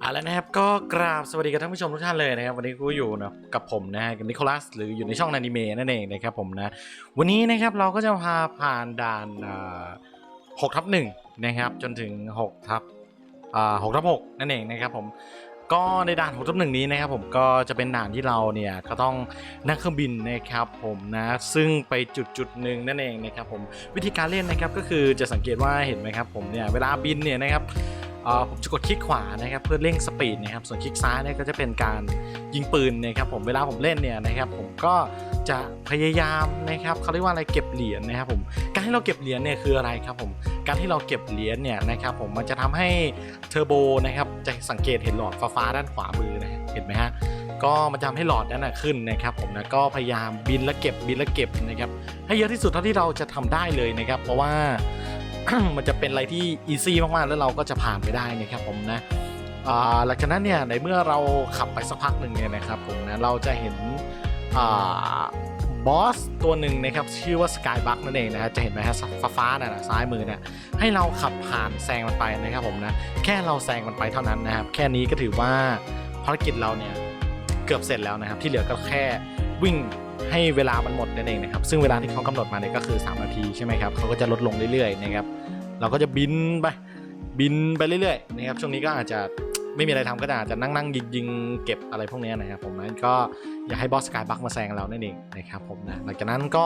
เอาละนะครับก็กราบสวัสดีกับท่านผู้ชมทุกท่านเลยนะครับวันนี้กูอยู่นะกับผมนะฮะกับนิโคลัสหรืออยู่ในช่องอนิเมะนั่นเองนะครับผมนะวันนี้นะครับเราก็จะพาผ่านด่านหกทับหนึ่งนะครับจนถึงหกทับหกทับหกนั่นเองนะครับผมก็ในด่านหกทับหนึ่งนี้นะครับผมก็จะเป็นด่านที่เราเนี่ยก็ต้องนั่งเครื่องบินนะครับผมนะซึ่งไปจุดจุดหนึ่งนั่นเองนะครับผมวิธีการเล่นนะครับก็คือจะสังเกตว่าเห็นไหมครับผมเนี่ยเวลาบินเนี่ยนะครับ ผมจะกดคลิกขวานะครับเพื่อเร่งสปีดนะครับส่วนคลิกซ้ายเนี่ยก็จะเป็นการยิงปืนนะครับผมเวลาผมเล่นเนี่ยนะครับผมก็จะพยายามนะครับเขาเรียกว่าอะไรเก็บเหรียญนะครับผมการที่เราเก็บเหรียญเนี่ยคืออะไรครับผมการที่เราเก็บเหรียญเนี่ยนะครับผมมันจะทำให้เทอร์โบนะครับจะสังเกตเห็นหลอดฟ้าด้านขวามือนะเห็นไหมฮะก็มันจะทำให้หลอดนั้นนะขึ้นนะครับผมนะก็พยายามบินและเก็บบินและเก็บนะครับให้เยอะที่สุดเท่าที่เราจะทำได้เลยนะครับ เพราะว่า มันจะเป็นอะไรที่อีซี่มากๆ แล้วเราก็จะผ่านไปได้นะครับผมนะอ่าหลังจากนั้นเนี่ยในเมื่อเราขับไปสักพักหนึ่งเนี่ยนะครับผมนะเราจะเห็นอ่าบอสตัวหนึ่งนะครับชื่อว่าสกายบัคนั่นเองนะฮะจะเห็นไหมฮะฟ้าฟ้าน่ะนะซ้ายมือเนี่ยให้เราขับผ่านแซงมันไปนะครับผมนะแค่เราแซงมันไปเท่านั้นนะครับแค่นี้ก็ถือว่าภารกิจเราเนี่ยเกือบเสร็จแล้วนะครับที่เหลือก็แค่วิ่ง ให้เวลามันหมดนั่นเองนะครับซึ่งเวลาที่เขากำหนดมาเนี่ยก็คือ3นาทีใช่ไหมครับเขาก็จะลดลงเรื่อยๆนะครับเราก็จะบินไปบินไปเรื่อยๆนะครับช่วงนี้ก็อาจจะไม่มีอะไรทำก็อาจจะนั่งๆยิงยิงเก็บอะไรพวกนี้นะครับผมนั้นก็อยากให้บอสสกายบัคมาแซงเรานั่นเองนะครับผมนะหลังจากนั้นก็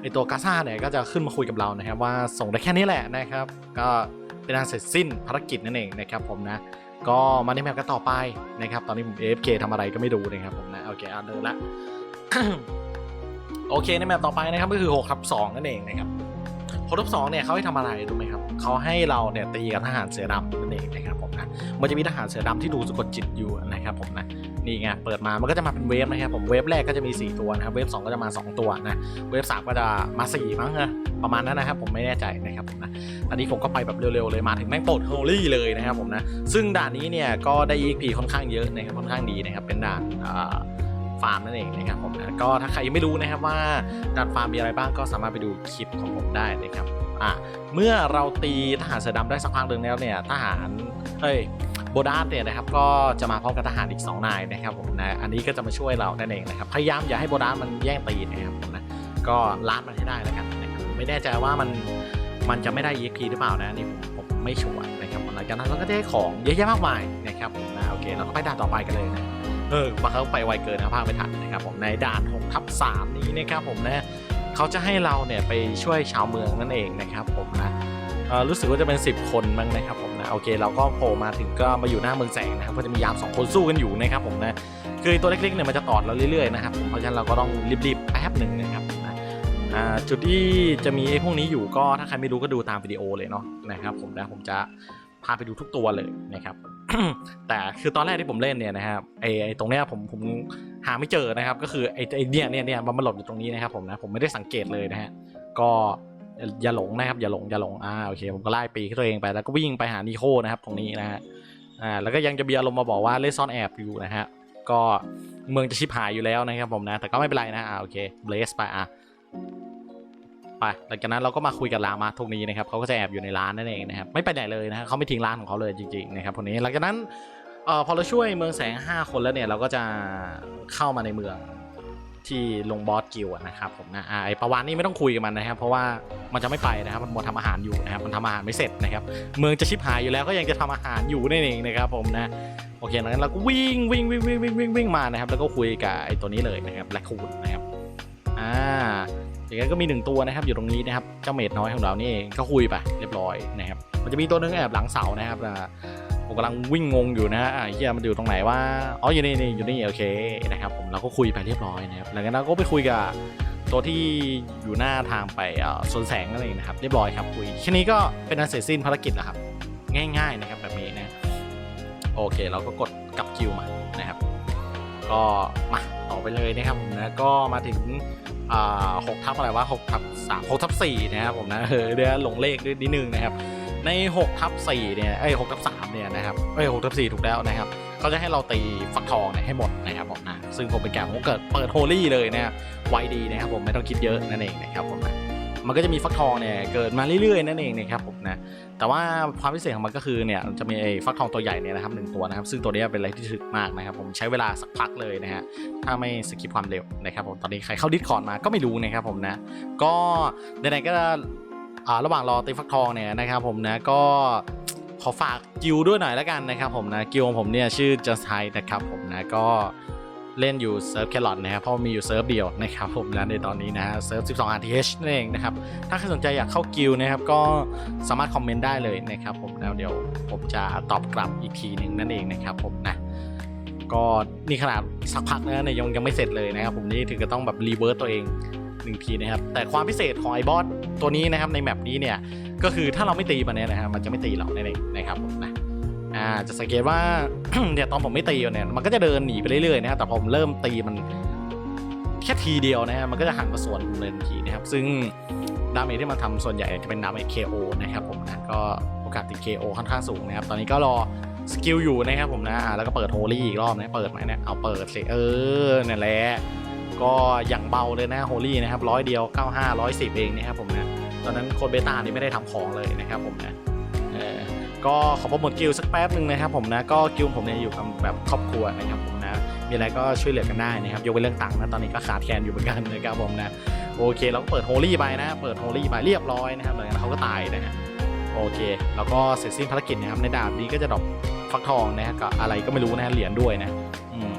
ไอตัวกาซ่าเนี่ยก็จะขึ้นมาคุยกับเรานะครับว่าส่งได้แค่นี้แหละนะครับก็เป็นอันเสร็จสิ้นภารกิจนั่นเองนะครับผมนะก็มาในแมปกันต่อไปนะครับตอนนี้ผม AFK ทำอะไรก็ไม่ดูนะครับผมนะโอเคอ่านเลยละ โอเคในแมปต่อไปนะครับก็คือ6ทับ2นั่นเองนะครับ6ทับ2เนี่ยเขาให้ทำอะไรรู้ไหมครับเขาให้เราเนี่ยตีกับทหารเสือดำนั่นเองนะครับผมนะมันจะมีทหารเสือดำที่ดูสะกดจิตอยู่นะครับผมนะนี่ไงเปิดมามันก็จะมาเป็นเวฟนะครับผมเวฟแรกก็จะมี 4 ตัวนะครับเวฟ2ก็จะมา 2 ตัวนะเวฟ3ก็จะมา 4 มั้งนะประมาณนั้นนะครับผมไม่แน่ใจนะครับผมนะอันนี้ผมก็ไปแบบเร็วๆเลยมาถึงแม่งปลดโฮลี่เลยนะครับผมนะซึ่งด่านนี้เนี่ยก็ได้ EXP ค่อนข้างเยอะนะครับค่อนข้างดีนะครับเป็นด่านอ่า ฟาร์มนั่นเองนะครับผมนะก็ถ้าใครยังไม่รู้นะครับว่าด่านฟาร์มมีอะไรบ้างก็สามารถไปดูคลิปของผมได้นะครับอะเมื่อเราตีทหารเสือดำได้สักพักหนึ่งแล้วเนี่ยทหารเอ้ยโบดาสเนี่ยนะครับก็จะมาพร้อมกับทหารอีก 2 นายนะครับผมนะอันนี้ก็จะมาช่วยเรานั่นเองนะครับพยายามอย่าให้โบดาสมันแย่งตีนะครับผมนะก็ลาดมันให้ได้แล้วกันนะครับไม่แน่ใจว่ามันมันจะไม่ได้ EXP หรือเปล่านะนี่ผมผมไม่ชัวร์นะครับหลังจากนั้นเราก็ได้ของเยอะแยะมากมายนะครับผมนะโอเคเราก็ไปด่านต่อไปกันเลยนะ เออบางครั้งไปไวเกินนะภาคไม่ทันนะครับผมในด่าน6ทับ3นี้นะครับผมนะเขาจะให้เราเนี่ยไปช่วยชาวเมืองนั่นเองนะครับผมนะรู้สึกว่าจะเป็น 10 คนมั้งนะครับผมนะโอเคเราก็โผล่มาถึงก็มาอยู่หน้าเมืองแสงนะครับก็จะมียาม 2 คนสู้กันอยู่นะครับผมนะคือตัวเล็กๆเนี่ยมันจะตอดเราเรื่อยๆนะครับผมเพราะฉะนั้นเราก็ต้องรีบๆแป๊บหนึ่งนะครับนะจุดที่จะมีไอ้พวกนี้อยู่ก็ถ้าใครไม่รู้ก็ดูตามวิดีโอเลยเนาะนะครับผมนะผมจะพาไปดูทุกตัวเลยนะครับ แต่คือตอนแรกที่ผมเล่นเนี่ยนะครับไอ้ไอ้ตรงเนี้ยผมผมหาไม่เจอนะครับ ก็คือไอ้ไอ้เนี่ยเนี่ยเนี่ยมันมาหลบอยู่ตรงนี้นะครับผมนะผมไม่ได้สังเกตเลยนะฮะก็อย่าหลงนะครับอย่าหลงอย่าหลงอ่าโอเคผมก็ไล่ปีกตัวเองไปแล้วก็วิ่งไปหานิโคนะครับตรงนี้นะฮะอ่าแล้วก็ยังจะมีอารมณ์มาบอกว่าเล่นซ่อนแอบอยู่นะฮะก็เมืองจะชิบหายอยู่แล้วนะครับผมนะแต่ก็ไม่เป็นไรนะอ่าโอเคเบลสไปอะ ไปหลังจากนั้นเราก็มาคุยกับลามาตรงนี้นะครับเขาก็จะแอบอยู่ในร้านนั่นเองนะครับไม่ไปไหนเลยนะเขาไม่ทิ้งร้านของเขาเลยจริงๆนะครับคนนี้หลังจากนั้นเอ่อพอเราช่วยเมืองแสง 5 คนแล้วเนี่ยเราก็จะเข้ามาในเมืองที่ลงบอสกิลนะครับผมนะอาไอประวานนี่ไม่ต้องคุยกับมันนะครับเพราะว่ามันจะไม่ไปนะครับมันมัวทำอาหารอยู่นะครับมันทำอาหารไม่เสร็จนะครับเมืองจะชิบหายอยู่แล้วก็ยังจะทำอาหารอยู่นั่นเองนะครับผมนะโอเคดังนั้นเราก็วิ่งวิ่งวิ่งวิ่งวิ่งวิ่งวิ่งมานะครับแล้วก็คุยกับไอตัวนี้เลยนะครับแบล็คคูนนะครับอ่า อย่างนั้นก็มีหนึ่งตัวนะครับอยู่ตรงนี้นะครับเจ้าเมดน้อยของเรานี่เองก็คุยไปเรียบร้อยนะครับมันจะมีตัวหนึงแอบหลังเสานะครับผมกำลังวิ่งงงอยู่นะอะเฮียมันอยู่ตรงไหนว่าอ๋ออยู่นี่นี่อยู่นี่โอเคนะครับผมเราก็คุยไปเรียบร้อยนะครับหลังจากนั้นก็ไปคุยกับตัวที่อยู่หน้าทางไปเอ่อสวนแสงนั่นเองนะครับเรียบร้อยครับคุยแค่นี้ก็เป็นอันเสร็จสิ้นภารกิจแล้วครับ ง่าย ๆนะครับแบบนี้นะโอเค เราก็กดกลับคิวมานะครับ ก็มาต่อไปเลยนะครับผมนะก็มาถึง หกทับอะไรวะหกทับสามหกทับสี่นะครับผมนะเออเดี๋ยวหลงเลขด้วยนิดนึงนะครับ ใน6ทับ4เนี่ยไอ้6ทับ3เนี่ยนะครับไอ้6ทับ4ถูกแล้วนะครับเขาจะให้เราตีฟักทองเนี่ยให้หมดนะครับผมนะซึ่งผมเป็นแกผมเกิดเปิดโฮลี่เลยนะไวดีนะครับผมไม่ต้องคิดเยอะนั่นเองนะครับผมนะ มันก็จะมีฟักทองเนี่ยเกิดมาเรื่อยๆนั่นเองนะครับผมนะแต่ว่าความพิเศษของมันก็คือเนี่ยจะมีไอ้ฟักทองตัวใหญ่เนี่ยนะครับหนึ่งตัวนะครับ ซึ่งตัวนี้เป็นอะไรที่ถึกมากนะครับ ผมใช้เวลาสักพักเลยนะฮะถ้าไม่สกิปความเร็วนะครับผมตอนนี้ใครเข้าดิสคอร์ดมาก็ไม่รู้นะครับผมนะก็ไหนๆก็ระหว่างรอตีฟักทองเนี่ยนะครับผมนะก็ขอฝากกิลด้วยหน่อยแล้วกันนะครับผมนะกิลของผมเนี่ยชื่อ just h i นะครับผมนะก็ เล่นอยู่เซิร์ฟแครอทนะครับเพราะมีอยู่เซิร์ฟเดียวนะครับผมนะในตอนนี้นะฮะเซิร์ฟ 12 RTH นั่นเองนะครับถ้าใครสนใจอยากเข้ากิลนะครับก็สามารถคอมเมนต์ได้เลยนะครับผมแล้วเดี๋ยวผมจะตอบกลับอีกทีหนึ่งนั่นเองนะครับผมนะก็นี่ขนาดสักพักนะเนี่ยยังยังไม่เสร็จเลยนะครับผมนี่ถึงจะต้องแบบรีเวิร์ตตัวเองหนึ่งทีนะครับแต่ความพิเศษของไอบอสตัวนี้นะครับในแมปนี้เนี่ยก็คือถ้าเราไม่ตีมันเนี่ยนะฮะมันจะไม่ตีเรานั่นเองนะครับผมาจะสังเกตว่าเนี่ยตอนผมไม่ตีเนี่ยมันก็จะเดินหนีไปเรื่อยๆนะครับแต่พอผมเริ่มตีมันแค่ทีเดียวนะฮะมันก็จะหันมาสวนเลนทีนะครับ ซึ่งดาเมจที่มันทำส่วนใหญ่จะเป็นดาเมจ KO นะครับผมนะก็โอกาสติด KO ค่อนข้างสูงนะครับ ตอนนี้ก็รอสกิลอยู่นะครับผมนะแล้วก็เปิดโฮลี่อีกรอบนะเปิดไหมเนี่ยเอาเปิดสิเออนั่นแหละก็อย่างเบาเลยนะโฮลี่นะครับร้อยเดียว 95 110 เองนะครับผมนะตอนนั้นโคนเบต้านี่ไม่ได้ทำของเลยนะครับผมนะ ก็ขอโปรโมทกิลสักแป๊บหนึ่งนะครับผมนะก็กิลผมเนี่ยอยู่กับแบบครอบครัวนะครับผมนะมีอะไรก็ช่วยเหลือกันได้นะครับยกเว้นเรื่องตังค์นะตอนนี้ก็ขาดแคลนอยู่เหมือนกันนะครับผมนะโอเคเราก็เปิดโฮลี่ไปนะเปิดโฮลี่ไปเรียบร้อยนะครับหลังจากนั้นเขาก็ตายนะฮะโอเค แล้วก็เสร็จสิ้นภารกิจนะครับในดาบนี้ก็จะดรอปฟักทองนะฮะกับอะไรก็ไม่รู้นะฮะเหรียญด้วยนะอืม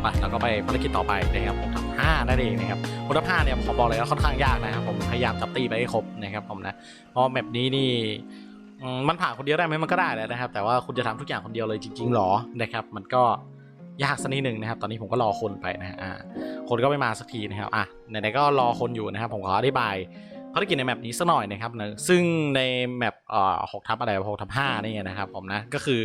ไปแล้วก็ไปภารกิจต่อไปนะครับผมทำห้านั่นเองนะครับผมทำห้าเนี่ยผมบอกเลยว่าค่อนข้างยากนะครับผมพยายามจับตีไปให้ครบนะครับผมนะเพราะแมปนี้นี่ อืมมันผ่านคนเดียวได้ไหมมันก็ได้แหละนะครับ แต่ว่าคุณจะทำทุกอย่างคนเดียวเลยจริงๆหรอนะครับ มันก็ยากสักนิดหนึ่งนะครับ ตอนนี้ผมก็รอคนไปนะฮะอ่าคนก็ไม่มาสักทีนะครับอะไหนๆก็รอคนอยู่นะครับ ผมขออธิบายภารกิจในแมปนี้สักหน่อยนะครับนะซึ่งในแมปเอ่อหกทับอะไรหกทับห้านี่นะครับผมนะก็คือ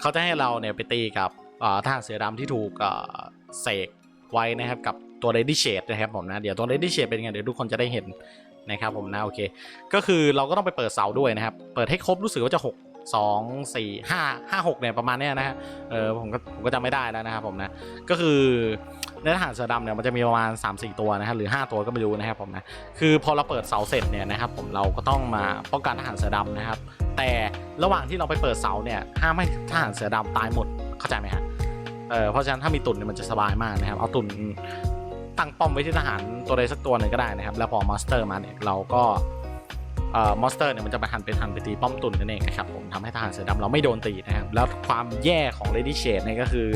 เขาจะให้เราเนี่ยไปตีกับเอ่อทหารเสือดำที่ถูกเอ่อเสกไว้นะครับกับตัว Lady Shade นะครับผมนะเดี๋ยวตัว Lady Shade เป็นยังไงเดี๋ยวทุกคนจะได้เห็น นะครับผมนะโอเค ก็คือเราก็ต้องไปเปิดเสาด้วยนะครับ เปิดให้ครบรู้สึกว่าจะ 6 2 4 5 5 6เนี่ยประมาณเนี้ยนะฮะเออผมก็ผมก็จำไม่ได้แล้วนะครับผมนะก็คือในทหารเสือดำเนี่ยมันจะมีประมาณ 3-4 ตัวนะฮะหรือ 5 ตัวก็ไม่รู้นะครับผมนะคือพอเราเปิดเสาเสร็จเนี่ยนะครับผมเราก็ต้องมาป้องกันทหารเสือดำนะครับ แต่ระหว่างที่เราไปเปิดเสาเนี่ยห้ามให้ทหารเสือดำตายหมดเข้าใจไหมฮะเออเพราะฉะนั้นถ้ามีตุ่นเนี่ยมันจะสบายมากนะครับเอาตุ่น ตั้งป้อมไว้ที่ทหารตัวใดสักตัวหนึ่งก็ได้นะครับ แล้วพอมาสเตอร์มาเนี่ยเราก็เอ่อมอนสเตอร์เนี่ยมันจะมาหันไปหันไปตีป้อมตุนนั่นเองนะครับผมทำให้ทหารเสือดำเราไม่โดนตีนะครับแล้วความแย่ของ Lady Shade เนี่ยก็คือ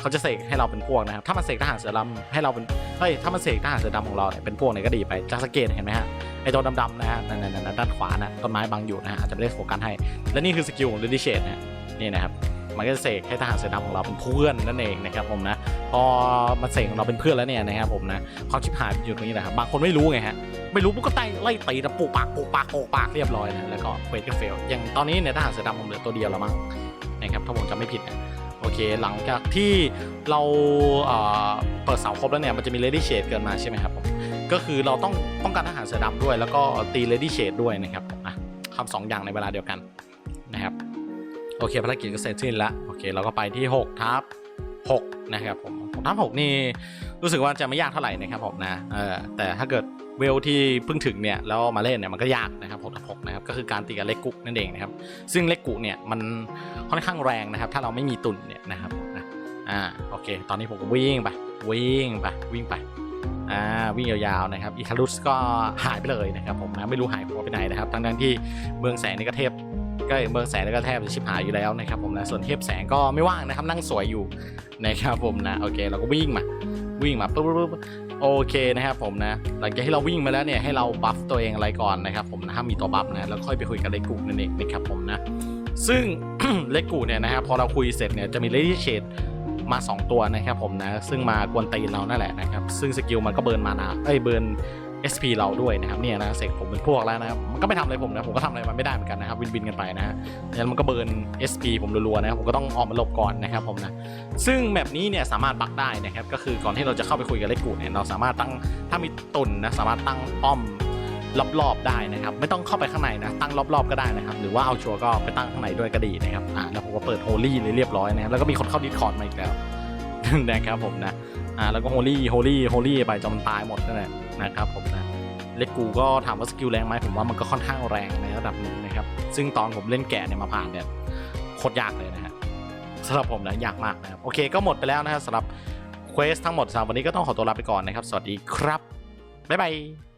เขาจะเสกให้เราเป็นพวกนะครับถ้ามันเสกทหารเสือดำให้เราเป็นเฮ้ยถ้ามันเสกทหารเสือดำของเราเนี่ยเป็นพวกเนี่ยก็ดีไปจากสงเกตเห็นไหมฮะไอตัวดำๆนะฮะนั่นๆด้านขวานะต้นไม้บังอยู่นะฮะอาจจะไม่ได้โฟกัสให้ และนี่คือสกิลของ Lady Shade นะฮะนี่นะครับ มันก็จะเสกให้ทหารเสือดำของเราเป็นเพื่อนนั่นเองนะครับผมนะพอมันเสกของเราเป็นเพื่อนแล้วเนี่ยนะครับผมนะความชิบหายอยู่ตรงนี้นะครับบางคนไม่รู้ไงฮะไม่รู้ปุ๊บก็ไต่ไล่ตีนะปูปากปูปากปูปากเรียบร้อยนะแล้วก็เควสก็เฟลอย่างตอนนี้เนี่ยทหารเสือดำผมเหลือตัวเดียวแล้วมั้งนะครับถ้าผมจำไม่ผิดนะโอเคหลังจากที่เราเปิดเสาครบแล้วเนี่ยมันจะมี Lady Shade เกิดมาใช่ไหมครับผมก็คือเราต้องป้องกันทหารเสือดำด้วย แล้วก็ตี Lady Shade ด้วยนะครับนะทำสองอย่างในเวลาเดียวกัน โอเคภารกิจก็เสร็จสิ้นแล้วโอเคเราก็ไปที่6ทับ6นะครับผม6ทับ6นี่รู้สึกว่าจะไม่ยากเท่าไหร่นะครับผมนะเออแต่ถ้าเกิดเวลที่เพิ่งถึงเนี่ยแล้วมาเล่นเนี่ยมันก็ยากนะครับ6ทับ6นะครับก็คือการตีกับเล็กกุนั่นเองนะครับซึ่งเล็กกุเนี่ยมันค่อนข้างแรงนะครับ ถ้าเราไม่มีตุนเนี่ยนะครับอ่าโอเค ตอนนี้ผมก็วิ่งไปวิ่งไปวิ่งไป อ่าวิ่งยาวๆนะครับอีคารุสก็หายไปเลยนะครับผมนะไม่รู้หายหัวไปไหนนะครับทั้งนั้นที่เมืองแสงนี่ก็เทพก็เมืองแสงนี่ก็แทบจะชิบหายอยู่แล้วนะครับผมนะส่วนเทพแสงก็ไม่ว่างนะครับนั่งสวยอยู่นะครับผมนะโอเคเราก็วิ่งมาวิ่งมาปุ๊บปุ๊บโอเคนะครับผมนะหลังจากที่เราวิ่งมาแล้วเนี่ยให้เราบัฟตัวเองอะไรก่อนนะครับผมนะถ้ามีตัวบัฟนะแล้วค่อยไปคุยกับเลกุนั่นเองนะครับผมนะซึ่งเลกูเนี่ยนะครับพอเราคุยเสร็จเนี่ยจะมีเลดี้เชด มา 2 ตัวนะครับผมนะ ซึ่งมากวนตีนเรานั่นแหละนะครับ ซึ่งสกิลมันก็เบิร์นมานะเอ้ยเบิร์น SP เราด้วยนะครับเนี่ยนะเสกผมเป็นพวกแล้วนะครับมันก็ไม่ทำอะไรผมนะผมก็ทำอะไรมันไม่ได้เหมือนกันนะครับวินวินกันไปนะฮะแล้วมันก็เบิร์น SP ผมรัวๆนะครับผมก็ต้องออกมาหลบก่อนนะครับผมนะซึ่งแบบนี้เนี่ยสามารถบักได้นะครับก็คือก่อนที่เราจะเข้าไปคุยกับเลกูเนี่ยเราสามารถตั้งถ้ามีตุนนะสามารถตั้งป้อม รอบๆได้นะครับ ไม่ต้องเข้าไปข้างในนะ ตั้งรอบๆก็ได้นะครับ หรือว่าเอาชัวร์ก็ไปตั้งข้างในด้วยก็ดีนะครับอ่าแล้วผมก็เปิดโฮลี่เลยเรียบร้อยนะครับแล้วก็มีคนเข้าดิสคอร์ดมาอีกแล้วนะครับผมนะอ่าแล้วก็โฮลี่โฮลี่โฮลี่ไปจนมันตายหมดนั่นแหละนะครับผมนะเล็กกูก็ถามว่าสกิลแรงไหมผมว่ามันก็ค่อนข้างแรงในระดับหนึ่งนะครับ ซึ่งตอนผมเล่นแกะเนี่ยมาผ่านเนี่ยโคตรยากเลยนะฮะสำหรับผมนะยากมากนะครับโอเคก็หมดไปแล้วนะฮะสำหรับเควสทั้งหมดสำหรับวันนี้ก็ต้องขอตัวลาไปก่อนนะครับ สวัสดีครับ บ๊ายบาย